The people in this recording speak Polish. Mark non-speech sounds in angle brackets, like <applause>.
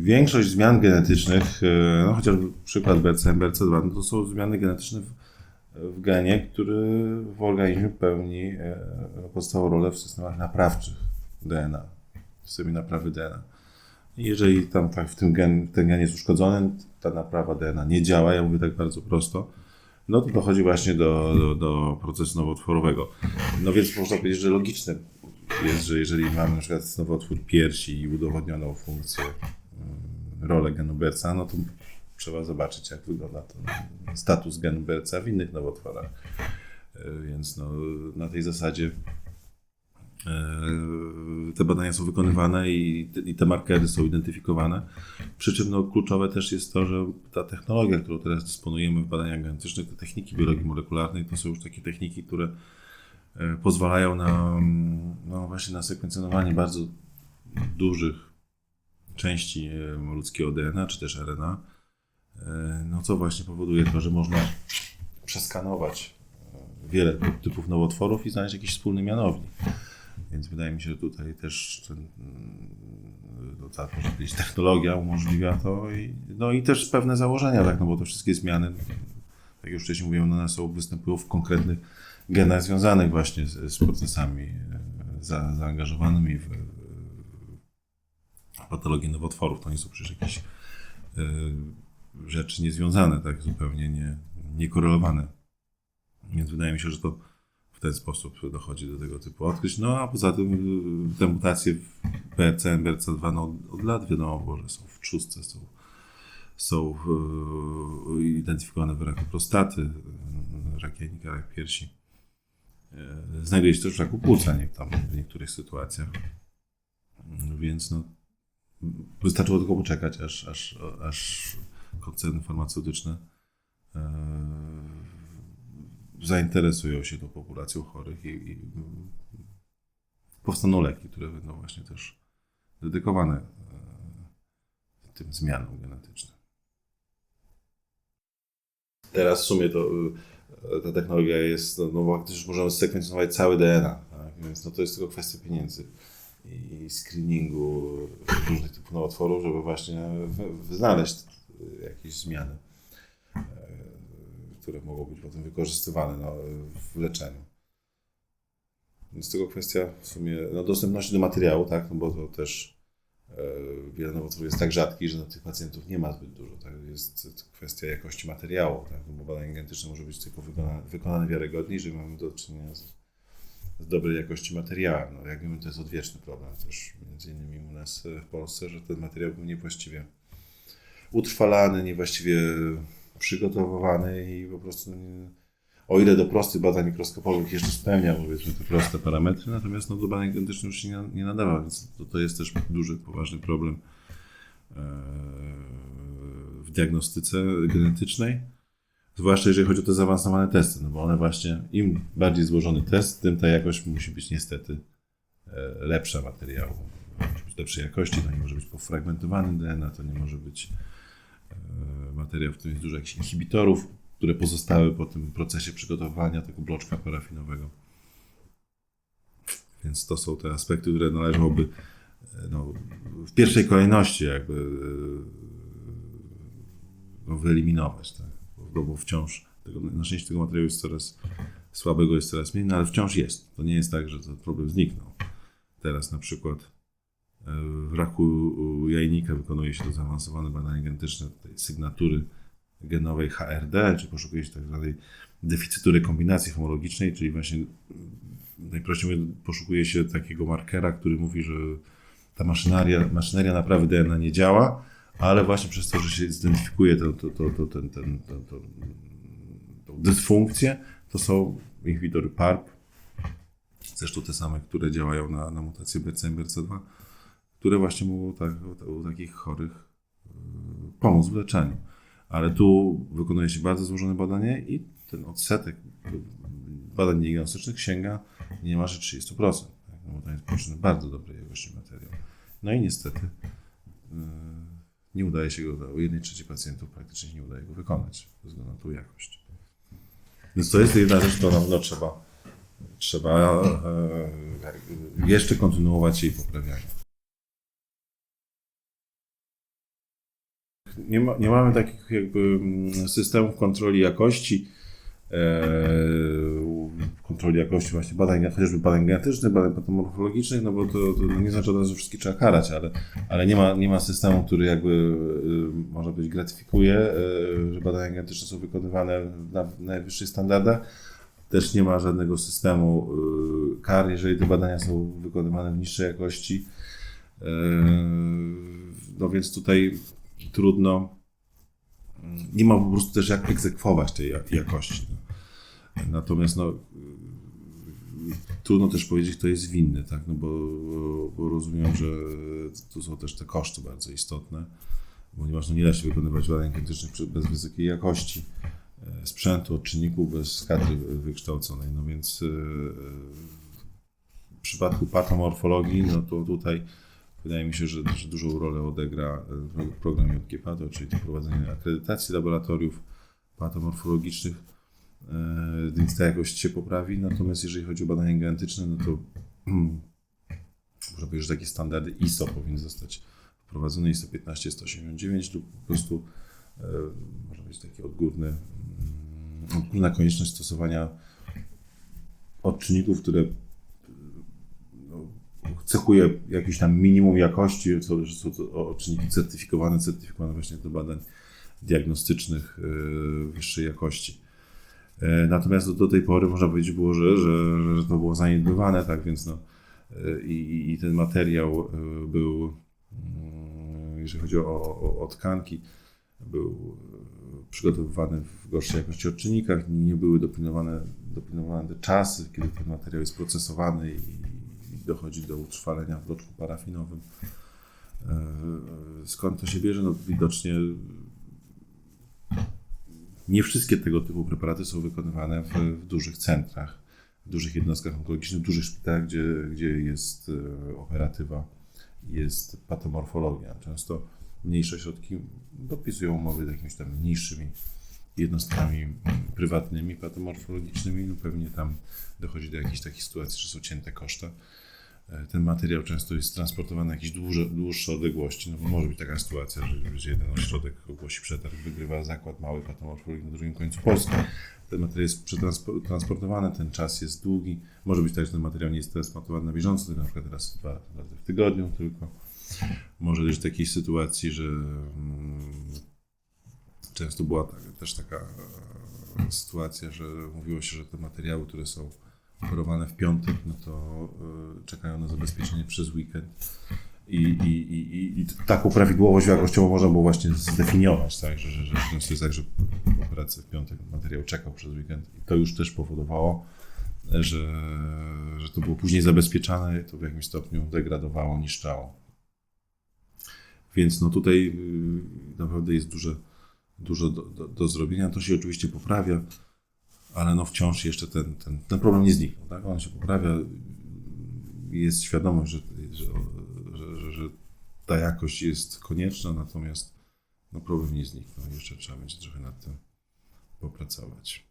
większość zmian genetycznych, e, no chociażby przykład BRCM, BRC2, no to są zmiany genetyczne w, w genie, który w organizmie pełni e, podstawową rolę w systemach naprawczych DNA, w systemie naprawy DNA. Jeżeli tam tak w tym gen, ten gen jest uszkodzony, ta naprawa DNA nie działa, ja mówię tak bardzo prosto, no to dochodzi właśnie do, do, do procesu nowotworowego. No więc można powiedzieć, że logiczne jest, że jeżeli mamy na przykład nowotwór piersi i udowodnioną funkcję, rolę genu BRCA, no to trzeba zobaczyć, jak wygląda ten status genu BRCA w innych nowotworach. Y, Więc no, na tej zasadzie y, te badania są wykonywane i, te- i te markery są identyfikowane. Przy czym no, kluczowe też jest to, że ta technologia, którą teraz dysponujemy w badaniach genetycznych, te techniki biologii molekularnej, to są już takie techniki, które e, pozwalają na, mm, no właśnie na sekwencjonowanie bardzo dużych części e, ludzkiego DNA, czy też RNA, e, no co właśnie powoduje to, że można przeskanować e, wiele typów nowotworów i znaleźć jakiś wspólny mianownik. Więc wydaje mi się, że tutaj też ten, mm, no, ta technologia umożliwia to i, no i też pewne założenia, tak, no bo to wszystkie zmiany, tak już wcześniej mówiłem, one są, występują w konkretnych genach związanych właśnie z, z procesami za, zaangażowanymi w, w patologię nowotworów. To nie są przecież jakieś e, rzeczy niezwiązane, tak, zupełnie nie, niekorelowane. Więc wydaje mi się, że to w ten sposób dochodzi do tego typu odkryć. No a poza tym y, te mutacje w BRCM, BRCA2 no, od lat wiadomo było, że są w trzustce, są, są y, identyfikowane w raku prostaty, rak jajnika, rak piersi. Znajduje się też w raku płuca nie, tam w niektórych sytuacjach. Więc no, wystarczyło tylko poczekać, aż, aż, aż koncerny farmaceutyczne zainteresują się tą populacją chorych i, i powstaną leki, które będą właśnie też dedykowane e, tym zmianom genetycznym. Teraz w sumie to e, ta technologia jest, no, no bo też możemy sekwencjonować całe DNA, tak? więc no to jest tylko kwestia pieniędzy i screeningu różnych typów nowotworów, żeby właśnie znaleźć jakieś zmiany e, które mogą być potem wykorzystywane no, w leczeniu. Więc tylko kwestia w sumie no, dostępności do materiału, tak, no bo to też e, wiele nowotworów jest tak rzadkich, że na tych pacjentów nie ma zbyt dużo. Tak? Jest kwestia jakości materiału, tak? no, bo badanie genetyczne może być tylko wykonane, wykonane wiarygodnie, jeżeli mamy do czynienia z, z dobrej jakości materiałem. No, jak wiemy, to jest odwieczny problem też między innymi u nas w Polsce, że ten materiał był niewłaściwie utrwalany, niewłaściwie przygotowywany i po prostu o ile do prostych badań mikroskopowych jeszcze spełnia powiedzmy te proste parametry, natomiast no, do badań genetycznych już się nie, nie nadawa, więc to, to jest też duży, poważny problem e, w diagnostyce genetycznej, zwłaszcza jeżeli chodzi o te zaawansowane testy, no bo one właśnie, im bardziej złożony test, tym ta jakość musi być niestety e, lepsza materiału. Musi być lepszej jakości, to nie może być pofragmentowany DNA, to nie może być materiał, w którym jest dużo jakichś inhibitorów, które pozostały po tym procesie przygotowania tego bloczka parafinowego. Więc to są te aspekty, które należałoby e, no, w pierwszej kolejności jakby e, no, wyeliminować, tak? Bo, bo wciąż tego, na szczęście tego materiału jest coraz słabego jest coraz mniej, no, ale wciąż jest. To nie jest tak, że ten problem zniknął. Teraz na przykład e, w raku jajnika wykonuje się to zaawansowane badanie genetyczne sygnatury genowej HRD, czy poszukuje się tak zwanej deficytu rekombinacji homologicznej, czyli właśnie mm, najprościej poszukuje się takiego markera, który mówi, że ta maszynaria, maszyneria naprawy DNA nie działa, ale właśnie przez to, że się zidentyfikuje to, to, to, to, ten, ten, to, to, tą dysfunkcję, to są inhibitory PARP, zresztą te same, które działają na, na mutację BCM, BRCA2, które właśnie mogą tak, u, u takich chorych yy, pomóc w leczeniu. Ale tu wykonuje się bardzo złożone badanie i ten odsetek badań diagnostycznych sięga niemalże 30%. Tak? No bo to jest potrzebny bardzo dobrej jakości materiał. No i niestety yy, nie udaje się go, u jednej trzeciej pacjentów praktycznie nie udaje go wykonać ze względu na tą jakość. Więc to jest jedna rzecz, którą no, trzeba, trzeba e, jeszcze kontynuować jej poprawianie. nie, ma, nie mamy takich jakby mm, systemów kontroli jakości, e, kontroli jakości właśnie badań, chociażby badań genetycznych, badań patomorfologicznych, no bo to, to nie znaczy że wszystkich trzeba karać, ale, ale nie, ma, nie ma systemu, który jakby, y, można powiedzieć, gratyfikuje, y, że badania genetyczne są wykonywane na najwyższych standardach. Też nie ma żadnego systemu y, kar, jeżeli te badania są wykonywane w niższej jakości. No więc tutaj trudno, nie ma po prostu też jak egzekwować tej jak- jakości. Natomiast no, trudno też powiedzieć, kto jest winny, tak? no bo, bo rozumiem, że tu są też te koszty bardzo istotne, ponieważ no nie da się wykonywać badań genetycznych bez wysokiej jakości e, sprzętu, odczynników, bez kadry wykształconej. No więc e, w przypadku patomorfologii, no to tutaj wydaje mi się, że, że dużą rolę odegra e, program JGPATO, czyli to prowadzenie akredytacji laboratoriów patomorfologicznych, więc ta jakość się poprawi. Natomiast jeżeli chodzi o badania genetyczne, no to <clears throat> można powiedzieć, że takie standardy ISO powinny zostać wprowadzone, ISO 15189 lub po prostu e, można powiedzieć taki odgórny, mm, odgórna konieczność stosowania odczynników, które no, cechuje jakieś tam minimum jakości, co, że są to odczynniki certyfikowane, certyfikowane właśnie do badań diagnostycznych e, wyższej jakości. E, Natomiast do, do tej pory można powiedzieć było, że, że, że to było zaniedbywane, tak więc no, e, i, i ten materiał e, był, mm, jeżeli chodzi o, o, o tkanki, był przygotowywany w gorszej jakości odczynnikach, nie były dopilnowane, dopilnowane te czasy, kiedy ten materiał jest procesowany i, i dochodzi do utrwalenia w bloczku parafinowym. Skąd to się bierze? No widocznie nie wszystkie tego typu preparaty są wykonywane w, w dużych centrach, w dużych jednostkach onkologicznych, w dużych szpitalach, gdzie, gdzie jest e, operatywa, jest patomorfologia. Często mniejsze ośrodki podpisują umowy z jakimiś tam mniejszymi jednostkami prywatnymi, patomorfologicznymi, no pewnie tam dochodzi do jakichś takich sytuacji, że są cięte koszta. E, Ten materiał często jest transportowany na jakieś dłuższe, dłuższe odległości, no bo może być taka sytuacja, że jeden ośrodek ogłosi przetarg, wygrywa zakład mały patomorfologii na drugim końcu Polski. Ten materiał jest przetransportowany, ten czas jest długi. Może być tak, że ten materiał nie jest transportowany na bieżąco, tylko na przykład teraz dwa razy w tygodniu tylko. Może do takiej sytuacji, że mm, często była tak, też taka e, sytuacja, że mówiło się, że te materiały, które są oferowane w piątek, no to y, czekają na zabezpieczenie przez weekend. I, i, i, i, taką prawidłowość jakościową można było właśnie zdefiniować, tak? że, że, że często jest tak, że w operacji w piątek materiał czekał przez weekend i to już też powodowało, że, że to było później zabezpieczane i to w jakimś stopniu degradowało, niszczało. Więc no tutaj y, naprawdę jest duże, dużo do, do, do zrobienia. To się oczywiście poprawia, ale no wciąż jeszcze ten, ten, ten problem nie zniknął. Tak? On się poprawia. Jest świadomość, że, że, że, że, ta jakość jest konieczna, natomiast no problem nie zniknął. Jeszcze trzeba będzie trochę nad tym popracować.